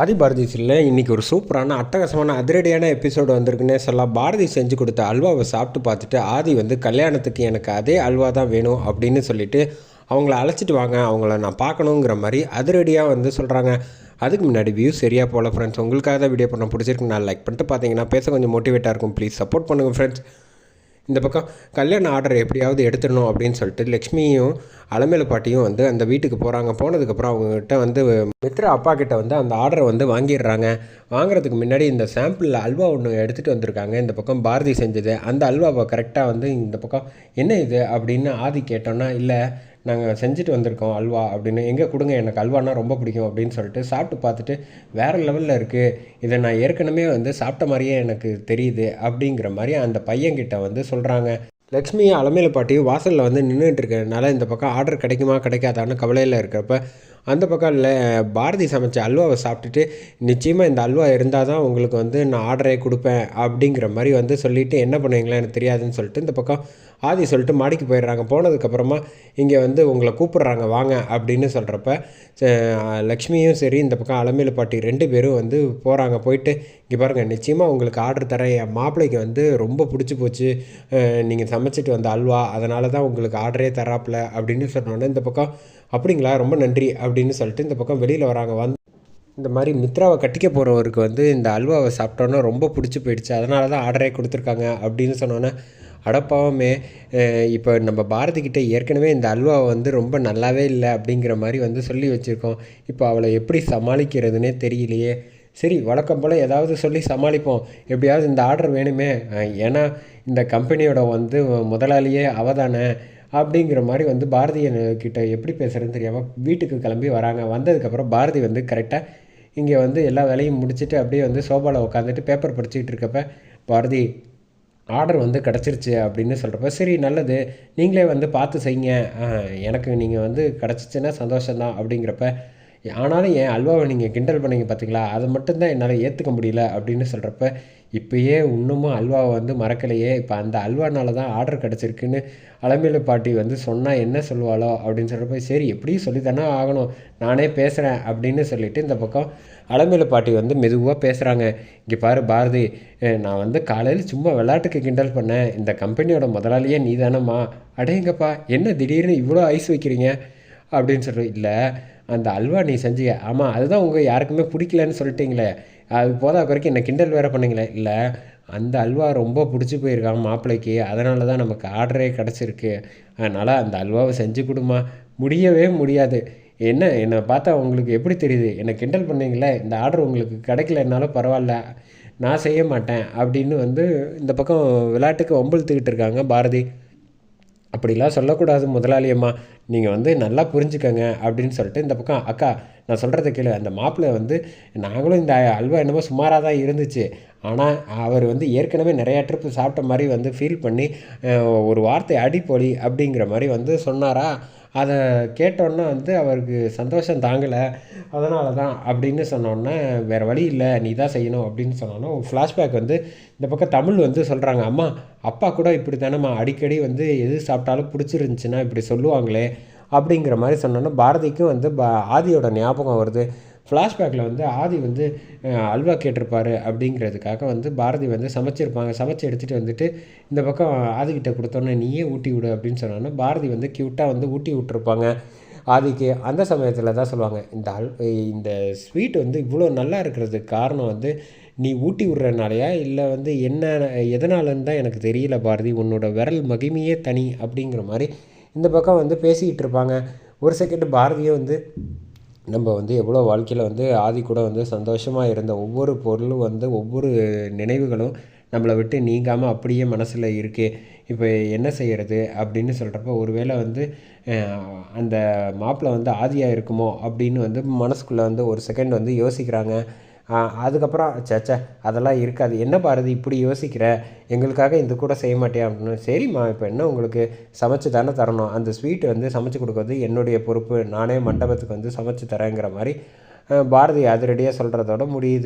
ஆதி பாரதி சீரியலில் இன்றைக்கி ஒரு சூப்பரான அட்டகாசமான அதிரடியான எபிசோடு வந்திருக்குன்னே சொல்லலாம். பாரதி செஞ்சு கொடுத்த அல்வாவை சாப்பிட்டு பார்த்துட்டு ஆதி வந்து கல்யாணத்துக்கு எனக்கு அதே அல்வா தான் வேணும் அப்படின்னு சொல்லிட்டு அவங்கள அழைச்சிட்டு வாங்க அவங்கள நான் பார்க்கணுங்கிற மாதிரி அதிரடியாக வந்து சொல்கிறாங்க அதுக்கு முன்னாடி வியூ சரியாக போகல ஃப்ரெண்ட்ஸ் உங்களுக்காக தான் வீடியோ பண்ண பிடிச்சிருக்கு. நான் லைக் பண்ணிட்டு பார்த்தீங்கன்னா பேச கொஞ்சம் மோட்டிவேட்டாக இருக்கும். ப்ளீஸ் சப்போர்ட் பண்ணுங்கள் ஃப்ரெண்ட்ஸ் இந்த பக்கம் கல்யாண ஆர்டர் எப்படியாவது எடுத்துடணும் அப்படின்னு சொல்லிட்டு லக்ஷ்மியும் அலமேலு பாட்டியும் வந்து அந்த வீட்டுக்கு போகிறாங்க போனதுக்கப்புறம் அவங்ககிட்ட வந்து மித்ரா அப்பா கிட்ட வந்து அந்த ஆர்டரை வந்து வாங்கிடுறாங்க. வாங்குறதுக்கு முன்னாடி இந்த சாம்பிளில் அல்வா ஒன்று எடுத்துகிட்டு வந்திருக்காங்க. இந்த பக்கம் பாரதி செஞ்சது. அந்த அல்வாவை கரெக்டாக வந்து இந்த பக்கம் என்ன இது அப்படின்னு ஆதி கேட்டோன்னா இல்லை நாங்கள் செஞ்சுட்டு வந்திருக்கோம் அல்வா அப்படின்னு. எங்கே கொடுங்க எனக்கு அல்வானா ரொம்ப பிடிக்கும் அப்படின்னு சொல்லிட்டு சாப்பிட்டு பார்த்துட்டு வேறு லெவலில் இருக்குது இதை நான் ஏற்கனவே வந்து சாப்பிட்ட மாதிரியே எனக்கு தெரியுது அப்படிங்கிற மாதிரி அந்த பையன்கிட்ட வந்து சொல்கிறாங்க லக்ஷ்மி அலமேல பாட்டி வாசலில் வந்து நின்றுட்டு இருக்கிறதுனால இந்த பக்கம் ஆர்டர் கிடைக்குமா கிடைக்காதான்னு கவலையில் இருக்கிறப்ப அந்த பக்கம் இல்லை பாரதி சமைச்ச அல்வாவை சாப்பிட்டுட்டு நிச்சயமாக இந்த அல்வா இருந்தால் தான் உங்களுக்கு வந்து நான் ஆர்டரே கொடுப்பேன் அப்படிங்கிற மாதிரி வந்து சொல்லிவிட்டு என்ன பண்ணுவீங்களா எனக்கு தெரியாதுன்னு சொல்லிட்டு இந்த பக்கம் ஆதி சொல்லிட்டு மாடிக்கு போயிடுறாங்க. போனதுக்கப்புறமா இங்கே வந்து உங்களை கூப்பிட்றாங்க வாங்க அப்படின்னு சொல்கிறப்ப லக்ஷ்மியும் சரி இந்த பக்கம் அலமேலு பாட்டி ரெண்டு பேரும் வந்து போகிறாங்க போயிட்டு இங்கே பாருங்கள் நிச்சயமாக உங்களுக்கு ஆர்டர் தர என் மாப்பிள்ளைக்கு வந்து ரொம்ப பிடிச்சி போச்சு. நீங்கள் சமைச்சிட்டு வந்த அல்வா அதனால தான் உங்களுக்கு ஆர்டரே தராப்பில் அப்படின்னு சொன்னோன்னே இந்த பக்கம் அப்படிங்களா? ரொம்ப நன்றி அப்படின்னு சொல்லிட்டு இந்த பக்கம் வெளியில் வராங்க. வந்து இந்த மாதிரி மித்ராவை கட்டிக்க போகிறவருக்கு வந்து இந்த அல்வாவை சாப்பிட்டோன்னா ரொம்ப பிடிச்சி போயிடுச்சு. அதனால தான் ஆர்டரே கொடுத்துருக்காங்க அப்படின்னு சொன்னோன்னே அடப்பாவமே இப்போ நம்ம பாரதிக்கிட்ட ஏற்கனவே இந்த அல்வாவை வந்து ரொம்ப நல்லாவே இல்லை அப்படிங்கிற மாதிரி வந்து சொல்லி வச்சுருக்கோம். இப்போ அவளை எப்படி சமாளிக்கிறதுனே தெரியலையே. சரி வழக்கம் போல் ஏதாவது சொல்லி சமாளிப்போம். எப்படியாவது இந்த ஆர்டர் வேணுமே. ஏன்னா இந்த கம்பெனியோட வந்து முதலாளியே அவதானே அப்படிங்கிற மாதிரி வந்து பாரதியன்கிட்ட எப்படி பேசுகிறதுன்னு தெரியாமல் வீட்டுக்கு கிளம்பி வராங்க. வந்ததுக்கப்புறம் பாரதி வந்து கரெக்டாக இங்கே வந்து எல்லா வேலையும் முடிச்சுட்டு அப்படியே வந்து சோபாவில் உட்காந்துட்டு பேப்பர் படிச்சுக்கிட்டு இருக்கப்ப பாரதி ஆர்டர் வந்து கிடச்சிருச்சு அப்படின்னு சொல்கிறப்ப சரி நல்லது. நீங்களே வந்து பார்த்து செய்யுங்க. எனக்கு நீங்கள் வந்து கிடச்சிச்சின்னா சந்தோஷம்தான். அப்படிங்கிறப்ப ஆனாலும் என் அல்வாவை நீங்கள் கிண்டல் பண்ணீங்க பார்த்தீங்களா அதை மட்டும்தான் என்னால் ஏற்றுக்க முடியல அப்படின்னு சொல்கிறப்ப இப்போயே இன்னமும் அல்வாவை வந்து மறக்கலையே. இப்போ அந்த அல்வானால தான் ஆர்டர் கிடச்சிருக்குன்னு அலமேலு பாட்டி வந்து சொன்னால் என்ன சொல்லுவாளோ அப்படின்னு சொல்கிறப்ப சரி எப்படியும் சொல்லி தானே ஆகணும். நானே பேசுகிறேன் அப்படின்னு சொல்லிவிட்டு இந்த பக்கம் அலமேலு பாட்டி வந்து மெதுவாக பேசுகிறாங்க இங்கே பாரு பாரதி நான் வந்து காலையில் சும்மா விளையாட்டுக்கு கிண்டல் பண்ணேன். இந்த கம்பெனியோட முதலாளியே நீ தானம்மா அடேங்கப்பா என்ன திடீர்னு இவ்வளோ ஐஸ் வைக்கிறீங்க? அப்படின்னு சொல்கிறேன் இல்லை அந்த அல்வா நீ செஞ்சிய ஆமாம் அதுதான் உங்கள் யாருக்குமே பிடிக்கலன்னு சொல்லிட்டீங்களே. அது போதா குறைக்கு என்ன கிண்டல் வேறு பண்ணீங்களே? இல்லை அந்த அல்வா ரொம்ப பிடிச்சி போயிருக்கான் மாப்பிள்ளைக்கு அதனால தான் நமக்கு ஆர்டரே கிடச்சிருக்கு. அதனால் அந்த அல்வாவை செஞ்சு கொடுமா. முடியவே முடியாது. என்ன என்னை பார்த்தா உங்களுக்கு எப்படி தெரியுது? என்னை கிண்டல் பண்ணீங்களே? இந்த ஆர்டர் உங்களுக்கு கிடைக்கலனாலும் பரவாயில்ல. நான் செய்ய மாட்டேன் அப்படின்னு வந்து இந்த பக்கம் விளையாட்டுக்கு ஒம்பழுத்துக்கிட்டு இருக்காங்க பாரதி. அப்படிலாம் சொல்லக்கூடாது முதலாளியம்மா. நீங்கள் வந்து நல்லா புரிஞ்சுக்கங்க அப்படின்னு சொல்லிட்டு இந்த பக்கம் அக்கா நான் சொல்கிறத கேளு. அந்த மாப்பிள்ளை வந்து நாங்களும் இந்த அல்வா என்னமோ சுமாராக தான் இருந்துச்சு. ஆனால் அவர் வந்து ஏற்கனவே நிறையா ட்ரிப்பு சாப்பிட்ட மாதிரி வந்து ஃபீல் பண்ணி ஒரு வார்த்தை அடிப்பொலி அப்படிங்கிற மாதிரி வந்து சொன்னாரா? அதை கேட்டோன்னே வந்து அவருக்கு சந்தோஷம் தாங்கலை. அதனால தான் அப்படின்னு சொன்னோன்னே வேறு வழி இல்லை. நீ தான் செய்யணும் அப்படின்னு சொன்னோன்னே ஃப்ளாஷ்பேக் வந்து இந்த பக்கம் தமிழ் வந்து சொல்கிறாங்க அம்மா அப்பா கூட இப்படி தானேம்மா அடிக்கடி வந்து எது சாப்பிட்டாலும் பிடிச்சிருந்துச்சின்னா இப்படி சொல்லுவாங்களே அப்படிங்கிற மாதிரி சொன்னோன்னா பாரதிக்கும் வந்து பா ஆதியோட ஞாபகம் வருது. ஃப்ளாஷ்பேக்கில் வந்து ஆதி வந்து அல்வா கேட்டிருப்பாரு அப்படிங்கிறதுக்காக வந்து பாரதி வந்து சமைச்சிருப்பாங்க. சமைச்சு எடுத்துகிட்டு வந்துட்டு இந்த பக்கம் ஆதிக்கிட்ட கொடுத்தோன்னே நீயே ஊட்டி விடு அப்படின்னு சொன்னோன்னே பாரதி வந்து க்யூட்டாக வந்து ஊட்டி விட்டுருப்பாங்க ஆதிக்கு. அந்த சமயத்தில் தான் சொல்லுவாங்க இந்த அல் இந்த ஸ்வீட் வந்து இவ்வளோ நல்லா இருக்கிறதுக்கு காரணம் வந்து நீ ஊட்டி விட்றனாலையா? இல்லை வந்து என்ன எதனாலன்னு தான் எனக்கு தெரியல பாரதி. உன்னோட விரல் மகிமையே தனி அப்படிங்கிற மாதிரி இந்த பக்கம் வந்து பேசிக்கிட்டு இருப்பாங்க. ஒரு செகண்ட் பாரதியை வந்து நம்ம வந்து எவ்வளோ வாழ்க்கையில் வந்து ஆதி கூட வந்து சந்தோஷமாக இருந்த ஒவ்வொரு பொருளும் வந்து ஒவ்வொரு நினைவுகளும் நம்மளை விட்டு நீங்காமல் அப்படியே மனசில் இருக்கே இப்போ என்ன செய்கிறது அப்படின்னு சொல்கிறப்ப ஒருவேளை வந்து அந்த மாப்பிள்ளை வந்து ஆதியாக இருக்குமோ அப்படின்னு வந்து மனசுக்குள்ளே வந்து ஒரு செகண்ட் வந்து யோசிக்கிறாங்க. அதுக்கப்புறம் சச்சா அதெல்லாம் இருக்காது. என்ன பாரதி இப்படி யோசிக்கிற? எங்களுக்காக இந்த கூட செய்ய மாட்டேன் அப்படின்னு சரிம்மா இப்போ என்ன உங்களுக்கு சமைச்சு தானே தரணும். அந்த ஸ்வீட் வந்து சமைச்சு கொடுக்கறது என்னுடைய பொறுப்பு. நானே மண்டபத்துக்கு வந்து சமைச்சு தரேங்கிற மாதிரி பாரதி அதிரடியாக சொல்கிறதோட முடியுது.